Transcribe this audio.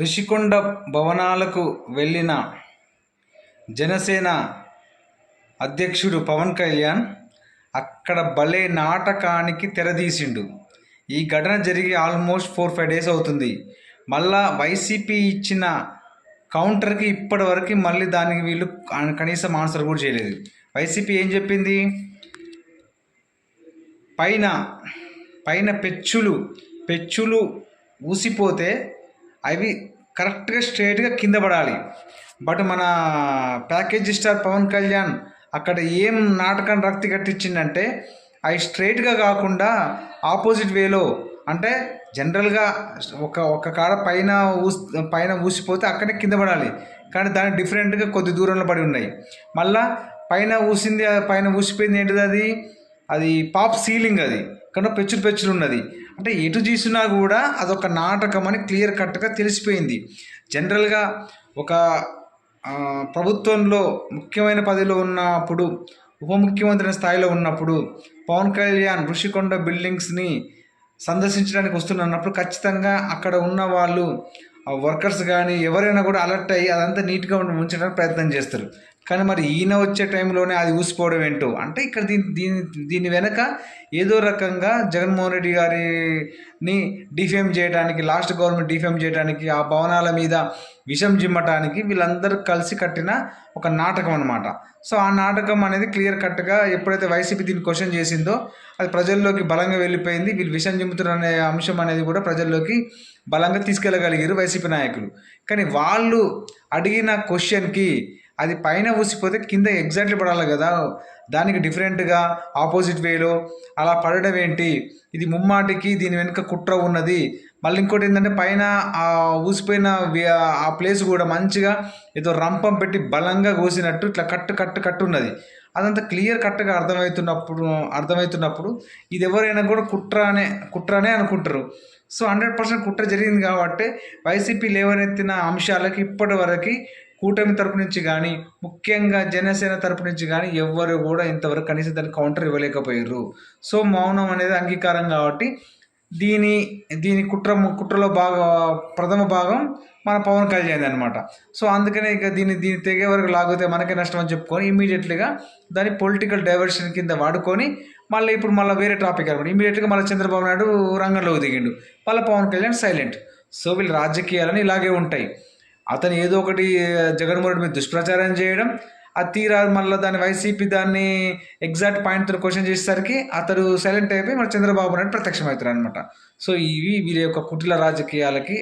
రిషికొండ భవనాలకు వెళ్ళిన జనసేన అధ్యక్షుడు పవన్ కళ్యాణ్ అక్కడ భలే నాటకానికి తెరదీసిండు. ఈ ఘటన జరిగి ఆల్మోస్ట్ ఫోర్ ఫైవ్ డేస్ అవుతుంది. మళ్ళా వైసీపీ ఇచ్చిన కౌంటర్కి ఇప్పటి వరకు మళ్ళీ దానికి వీళ్ళు కనీసం ఆన్సర్ కూడా చేయలేదు. వైసీపీ ఏం చెప్పింది? పైన పైన పెచ్చులు పెచ్చులు ఊసిపోతే అవి కరెక్ట్గా స్ట్రైట్గా కింద పడాలి. బట్ మన ప్యాకేజీ స్టార్ పవన్ కళ్యాణ్ అక్కడ ఏం నాటకం రక్తి కట్టించిందంటే అవి స్ట్రైట్గా కాకుండా ఆపోజిట్ వేలో అంటే జనరల్గా ఒక ఒక కాడ పైన ఊస్ పైన ఊసిపోతే అక్కడే కింద పడాలి. కానీ దాని డిఫరెంట్గా కొద్ది దూరంలో పడి ఉన్నాయి. మళ్ళా పైన ఊసింది పైన ఊసిపోయింది ఏంటిది అది? అది పాప్ సీలింగ్ అది. కానీ పెచ్చులు పెచ్చులు ఉన్నది. అంటే ఎటు చూసినా కూడా అదొక నాటకం అని క్లియర్ కట్గా తెలిసిపోయింది. జనరల్గా ఒక ప్రభుత్వంలో ముఖ్యమైన పదవిలో ఉన్నప్పుడు ఉప ముఖ్యమంత్రి స్థాయిలో ఉన్నప్పుడు పవన్ కళ్యాణ్ ఋషికొండ బిల్డింగ్స్ని సందర్శించడానికి వస్తున్నప్పుడు ఖచ్చితంగా అక్కడ ఉన్న వాళ్ళు వర్కర్స్ కానీ ఎవరైనా కూడా అలర్ట్ అయ్యి అదంతా నీట్గా ఉంచడానికి ప్రయత్నం చేస్తారు. కానీ మరి ఈయన వచ్చే టైంలోనే అది ఊసిపోవడం ఏంటో? అంటే ఇక్కడ దీని దీని దీని వెనక ఏదో రకంగా జగన్మోహన్ రెడ్డి గారిని డిఫేమ్ చేయడానికి లాస్ట్ గవర్నమెంట్ డిఫేమ్ చేయడానికి ఆ భవనాల మీద విషం జిమ్మటానికి వీళ్ళందరూ కలిసి కట్టిన ఒక నాటకం అనమాట సో ఆ నాటకం అనేది క్లియర్ కట్గా ఎప్పుడైతే వైసీపీ దీన్ని క్వశ్చన్ చేసిందో అది ప్రజల్లోకి బలంగా వెళ్ళిపోయింది. వీళ్ళు విషం జిమ్ముతున్నారు అంశం అనేది కూడా ప్రజల్లోకి బలంగా తీసుకెళ్ళగలిగారు వైసీపీ నాయకులు. కానీ వాళ్ళు అడిగిన క్వశ్చన్కి అది పైన ఊసిపోతే కింద ఎగ్జాక్ట్లీ పడాలి కదా. దానికి డిఫరెంట్గా ఆపోజిట్ వేలో అలా పడడం ఏంటి? ఇది ముమ్మాటికి దీని వెనుక కుట్ర ఉన్నది. మళ్ళీ ఇంకోటి ఏంటంటే పైన ఆ ఊసిపోయిన ఆ ప్లేస్ కూడా మంచిగా ఏదో రంపం పెట్టి బలంగా కోసినట్టు ఇట్లా కట్టు కట్టు కట్టు ఉన్నది. అదంతా క్లియర్ కట్గా అర్థమవుతున్నప్పుడు అర్థమవుతున్నప్పుడు ఇది ఎవరైనా కూడా కుట్ర అనే కుట్రనే అనుకుంటారు. సో హండ్రెడ్ పర్సెంట్ కుట్ర జరిగింది కాబట్టి వైసీపీ లేవనెత్తిన అంశాలకి ఇప్పటి వరకు కూటమి తరపు నుంచి కానీ ముఖ్యంగా జనసేన తరపు నుంచి కానీ ఎవ్వరు కూడా ఇంతవరకు కనీసం దాన్ని కౌంటర్ ఇవ్వలేకపోయారు సో మౌనం అనేది అంగీకారం కాబట్టి దీని దీని కుట్ర కుట్రలో బాగా ప్రథమ భాగం మన పవన్ కళ్యాణ్ అనమాట సో అందుకనే ఇక దీన్ని దీన్ని తెగే వరకు లాగితే మనకే నష్టం అని చెప్పుకొని ఇమీడియట్లీగా దాన్ని పొలిటికల్ డైవర్షన్ కింద వాడుకొని మళ్ళీ ఇప్పుడు మళ్ళీ వేరే టాపిక్ అనమాట ఇమీడియట్గా మళ్ళీ చంద్రబాబు నాయుడు రంగంలోకి దిగిండు. మళ్ళీ పవన్ కళ్యాణ్ సైలెంట్ సో వీళ్ళు రాజకీయాలని ఇలాగే ఉంటాయి. అతను ఏదో ఒకటి జగన్మోహన్ రెడ్డి మీద దుష్ప్రచారం చేయడం ఆ తీరా మళ్ళీ దాన్ని వైసీపీ దాన్ని ఎగ్జాక్ట్ పాయింట్తో క్వశ్చన్ చేసేసరికి అతడు సైలెంట్ అయిపోయి మన చంద్రబాబు నాయుడు ప్రత్యక్షమవుతారు అనమాట సో ఇవి వీరి యొక్క కుటిల రాజకీయాలకి